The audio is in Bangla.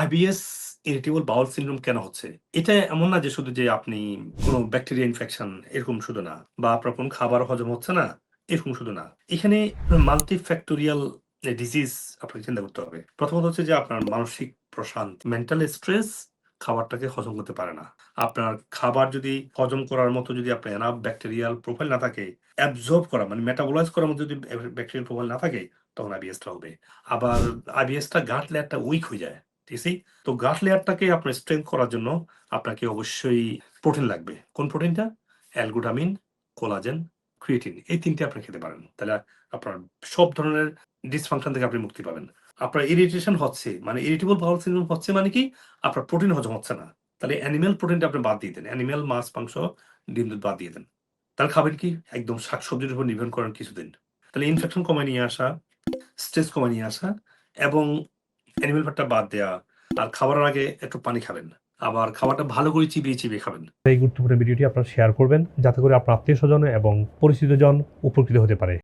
আইবিএস ইরিটেবল বাউল সিনড্রোম কেন হচ্ছে? এটা এমন না যে শুধু যে আপনি কোনো ব্যাকটেরিয়া ইনফেকশন এরকম শুধু না বা আপনার কোন খাবার হজম হচ্ছে না এরকম শুধু না। এখানে মাল্টিফ্যাক্টোরিয়াল এ ডিজিজ আপনাকে চিন্তা করতে হবে। প্রথমত হচ্ছে যে আপনার মানসিক প্রশান্তি, মেন্টাল স্ট্রেস খাবারটাকে হজম করতে পারে না। আপনার খাবার যদি হজম করার মতো যদি আপনার এনাফ ব্যাকটেরিয়াল প্রোফাইল না থাকে, অ্যাবজর্ব করা মানে মেটাবলাইজ করার মতো যদি ব্যাকটেরিয়াল প্রোফাইল না থাকে তখন আইবিএসটা হবে। আবার আইবিএসটা গাট একটা উইক হয়ে যায়। ঠিক তো গাট লেয়ারটাকে আপনার স্ট্রেংথ করার জন্য আপনাকে অবশ্যই প্রোটিন লাগবে। কোন প্রোটিনটা? অ্যালগুটামিন, কোলাজেন, ক্রিয়েটিন এই ৩ টে আপনি খেতে পারেন। তাহলে আপনার সব ধরনের ডিসফাংশন থেকে আপনি মুক্তি পাবেন। আপনার ইরিটেশন হচ্ছে মানে ইরিটেবল বাউল সিনড্রোম হচ্ছে মানে কি? আপনার প্রোটিন হজম হচ্ছে না। তাহলে অ্যানিমেল প্রোটিনটা আপনি বাদ দিয়ে দেন। অ্যানিমেল মাছ, মাংস, ডিম, দুধ বাদ দিয়ে দেন। তাহলে খাবেন কি? একদম শাকসবজির উপর নির্ভর করেন কিছুদিন। তাহলে ইনফেকশন কমায় নিয়ে আসা, স্ট্রেস কমায় নিয়ে আসা এবং অ্যানিমেল ফ্যাটটা বাদ দেয়া। আর খাবারের আগে একটু পানি খাবেন। আবার খাবারটা ভালো করে চিবিয়ে, চিবিয়ে খাবেন। এই গুরুত্বপূর্ণ ভিডিওটি আপনারা শেয়ার করবেন যাতে করে আপনার আত্মীয় স্বজন এবং পরিচিতজন উপকৃত হতে পারে।